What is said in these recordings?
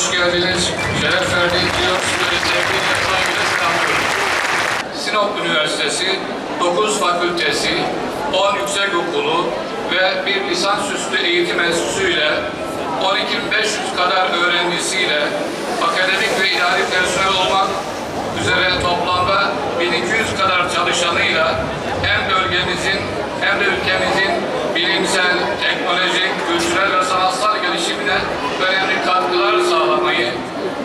hoş geldiniz, şeref verdiniz diyor. Sizleri sevgiyle, saygıyla selamlıyorum. Sinop Üniversitesi 9 fakültesi, 10 yüksek okulu ve bir lisansüstü eğitim enstitüsüyle 12.500 kadar öğrencisiyle akademik ve idari personel olmak üzere toplamda 1200 kadar çalışanıyla hem bölgemizin hem de ülkemizin bilimsel, teknolojik, kültürel ve sanatsal gelişimine önemli katkılar sağlamayı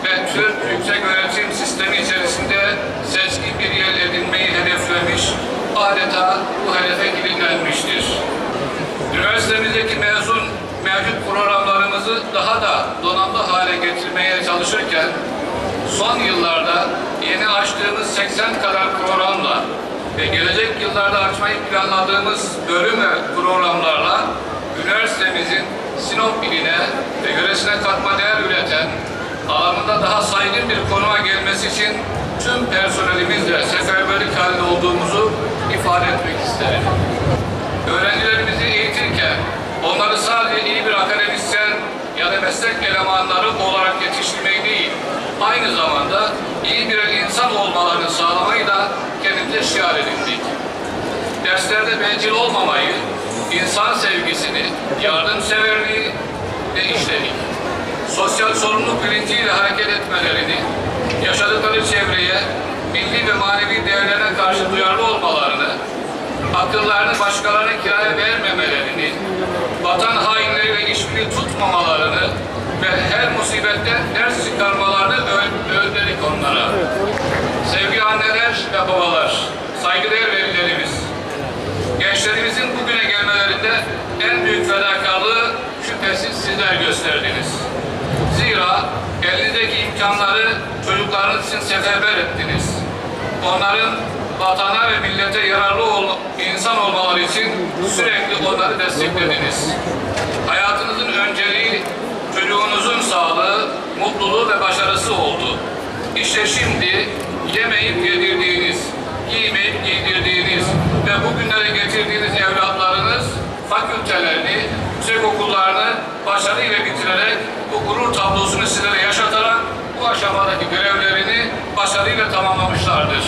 ve Türk yüksek öğretim sistemi içerisinde seçkin bir yer edinmeyi hedeflemiş, adeta bu hedefe gidilmemiştir. Üniversitemizdeki mezun mevcut programlarımızı daha da donanımlı hale getirmeye çalışırken son yıllarda yeni açtığımız 80 kadar programla ve gelecek yıllarda açmayı planladığımız bölüm ve programlarla üniversitemizin Sinop iline ve yöresine katma değer üreten alanında daha saygın bir konuma gelmesi için tüm personelimizle seferberlik halinde olduğumuzu ifade etmek isterim. Öğrencilerimizi eğitirken onları sadece iyi bir akademisyen ya da meslek elemanları olarak yetiştirmeyi değil, aynı zamanda iyi bir insan olmalarını sağlamayı da kendimize şiar edindik. Derslerde bencil olmamayı, insan sevgisini, yardımseverliği ve işledik. Sosyal sorumluluk bilinciyle hareket etmelerini, yaşadıkları çevreye, milli ve manevi değerlerine karşı duyarlı olmalarını, akıllarını başkalarına kiraya vermemelerini, vatan hainleriyle işbirliği tutmamalarını ve her musibetten ders çıkarmalarını ö- öğütledik onlara. Ve babalar, saygıdeğer velilerimiz, gençlerimizin bugüne gelmelerinde en büyük fedakarlığı şüphesiz sizler gösterdiniz. Zira elinizdeki imkanları çocuklarınız için seferber ettiniz. Onların vatana ve millete yararlı ol, insan olmaları için sürekli onları desteklediniz. Hayatınızın önceliği çocuğunuzun sağlığı, mutluluğu ve başarısı oldu. İşte şimdi yemeyip yedirdiğiniz, giymeyip giydirdiğiniz ve bugünlere getirdiğiniz evlatlarınız fakültelerini, yüksek okullarını başarıyla bitirerek bu gurur tablosunu sizlere yaşatarak bu aşamadaki görevlerini başarıyla tamamlamışlardır.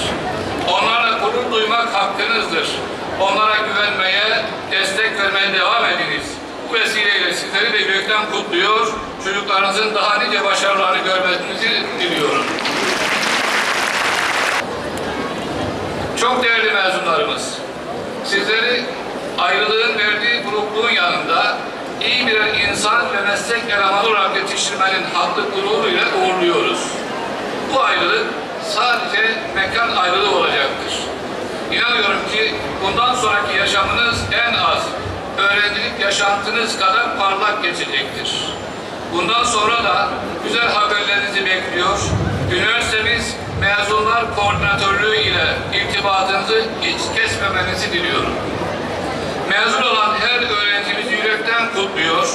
Onlarla gurur duymak hakkınızdır. Onlara güvenmeye, destek vermeye devam ediniz. Bu vesileyle sizleri de yürekten kutluyor, çocuklarınızın daha nice başarılarını görmenizi diliyorum. Çok değerli mezunlarımız, sizleri ayrılığın verdiği grup iyi birer insan ve meslek elemanı olarak yetiştirmenin haklı gururuyla uğurluyoruz. Bu ayrılık sadece mekan ayrılığı olacaktır. İnanıyorum ki bundan sonraki yaşamınız en az öğrencilik yaşantınız kadar parlak geçecektir. Bundan sonra da güzel haberlerinizi bekliyor. Üniversitemiz mezunlar koordinatörlüğü ile irtibatınızı hiç kesmemenizi diliyorum. Mezun olan her öğrencimizi yürekten kutluyor.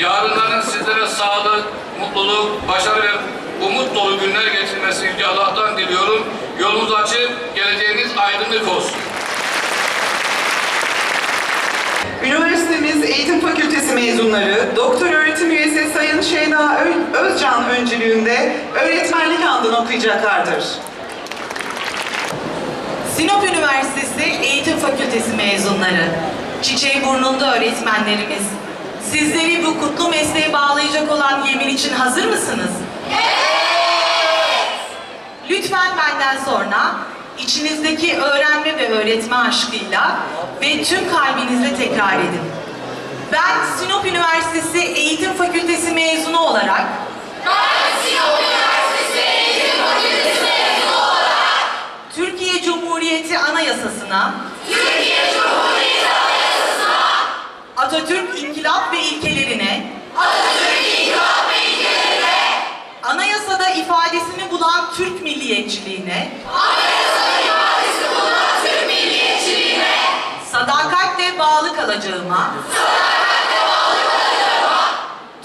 Yarınların sizlere sağlık, mutluluk, başarı ve umut dolu günler getirmesini Allah'tan diliyorum. Yolunuz açık, geleceğiniz aydınlık olsun. Üniversitemiz mezunları, doktor öğretim üyesi Sayın Şeyda Özcan öncülüğünde öğretmenlik andını okuyacaklardır. Sinop Üniversitesi Eğitim Fakültesi mezunları, çiçeği burnunda öğretmenlerimiz, sizleri bu kutlu mesleğe bağlayacak olan yemin için hazır mısınız? Evet! Lütfen benden sonra içinizdeki öğrenme ve öğretme aşkıyla ve tüm kalbinizle tekrar edin. Ben Sinop Üniversitesi Eğitim Fakültesi mezunu olarak Türkiye Cumhuriyeti Anayasası'na Türkiye Cumhuriyeti Anayasası'na Atatürk İnkılap ve ilkelerine Atatürk İnkılap ve ilkelerine Anayasada ifadesini bulan Türk milliyetçiliğine Anayasada ifadesini bulan Türk milliyetçiliğine sadakatle bağlı kalacağıma sadakatle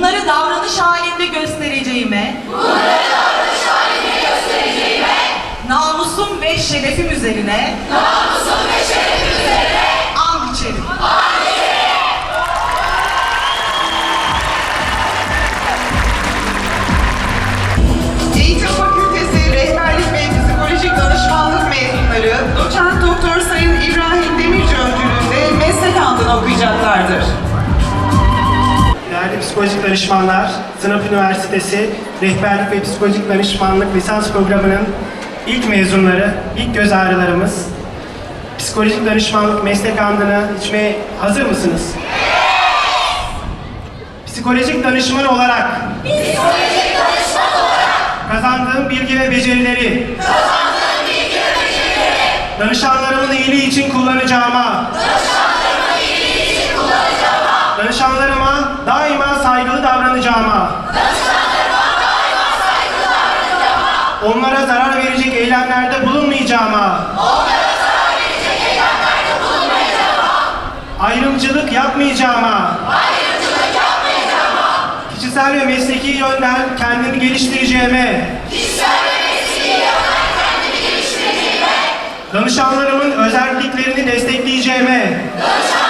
bunları davranış halinde göstereceğime, namusum ve şerefim üzerine, and içerim. Eğitim Fakültesi Rehberlik ve Psikolojik Danışmanlık mezunları Doçent Doktor Sayın İbrahim Demirci öncülüğünde meslek andını okuyacaklardır. Psikolojik danışmanlar, Sınıf Üniversitesi Rehberlik ve Psikolojik Danışmanlık lisans programının ilk mezunları, ilk göz ağrılarımız. Psikolojik danışmanlık meslek andını içmeye hazır mısınız? Psikolojik danışman olarak. Kazandığım bilgi ve becerileri. Danışanlarımın iyiliği için kullanacağıma. Danışanlarıma daima saygılı davranacağıma. Onlara zarar verecek eylemlerde bulunmayacağıma. Ayrımcılık yapmayacağıma. Kişisel ve mesleki yönden kendimi geliştireceğime. Danışanlarımın özelliklerini destekleyeceğime. Danışanlarımın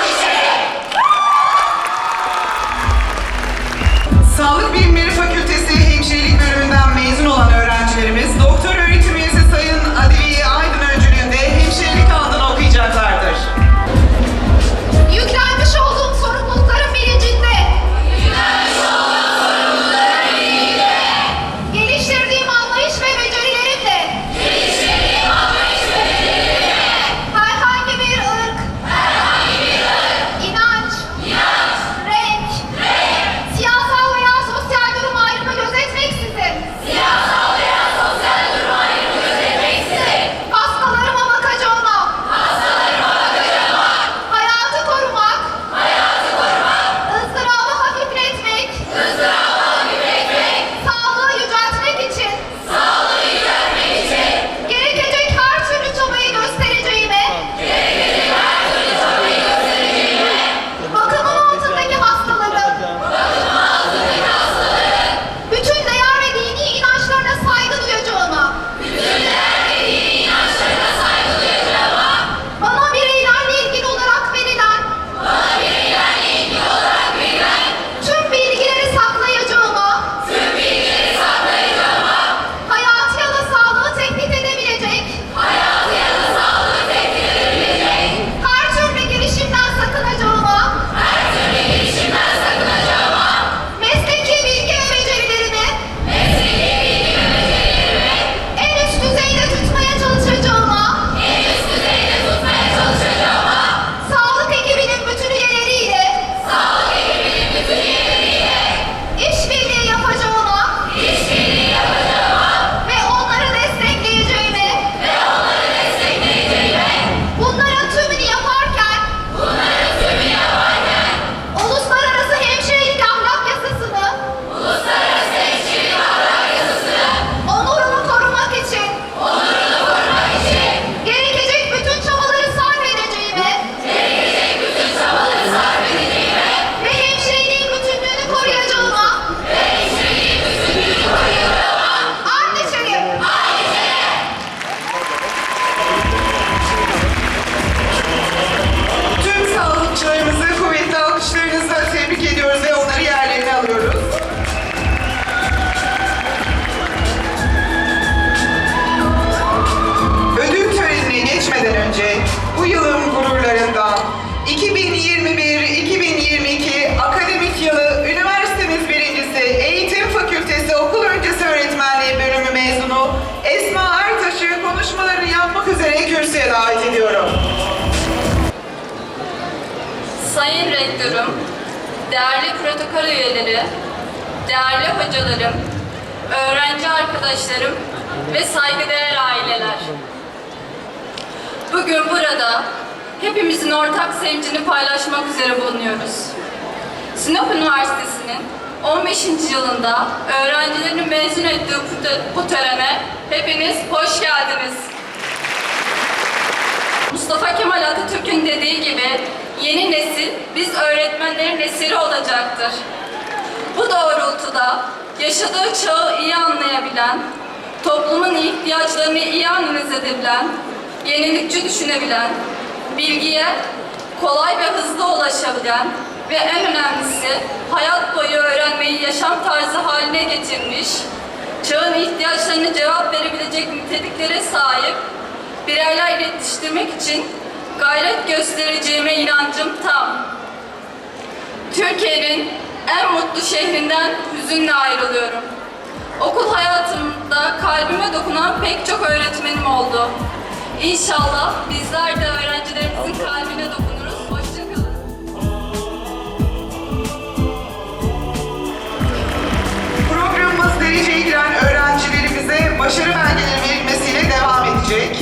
protokol üyeleri, değerli hocalarım, öğrenci arkadaşlarım ve saygıdeğer aileler. Bugün burada hepimizin ortak sevincini paylaşmak üzere bulunuyoruz. Sinop Üniversitesi'nin 15. yılında öğrencilerini mezun ettiği bu törene hepiniz hoş geldiniz. Mustafa Kemal Atatürk'ün dediği gibi yeni nesil biz öğretmenlerin esiri olacaktır. Bu doğrultuda yaşadığı çağı iyi anlayabilen, toplumun ihtiyaçlarını iyi analiz edebilen, yenilikçi düşünebilen, bilgiye kolay ve hızlı ulaşabilen ve en önemlisi hayat boyu öğrenmeyi yaşam tarzı haline getirmiş, çağın ihtiyaçlarına cevap verebilecek niteliklere sahip bireyler yetiştirmek için gayret göstereceğime inancım tam. Türkiye'nin en mutlu şehrinden hüzünle ayrılıyorum. Okul hayatımda kalbime dokunan pek çok öğretmenim oldu. İnşallah bizler de öğrencilerimizin kalbine dokunuruz. Hoşçakalın. Programımız dereceye giren öğrencilerimize başarı belgeleri verilmesiyle devam edecek.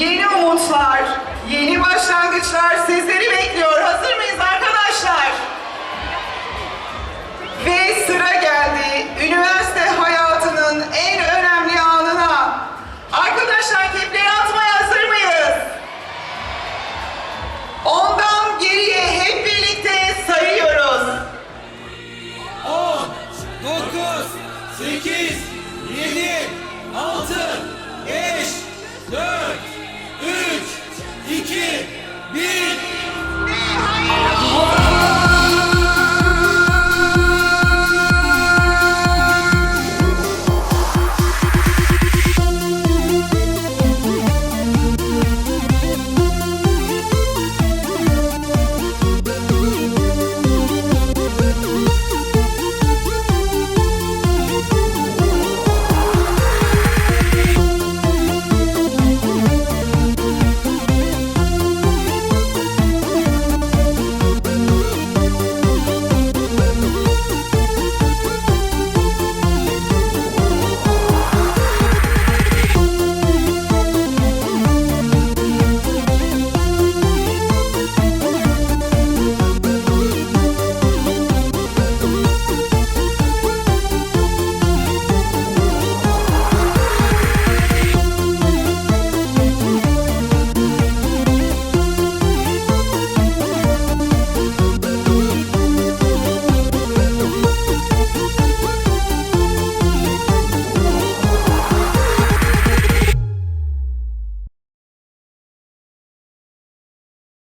yeni umutlar, yeni başlangıçlar sizleri bekliyor. Hazır mıyız arkadaşlar? Ve sıra geldi üniversite hayatının en önemli anına. Arkadaşlar kepleri atmaya hazır mıyız? Ondan geriye hep birlikte sayıyoruz. 10, 9, 8, 7, 6, 5, 4,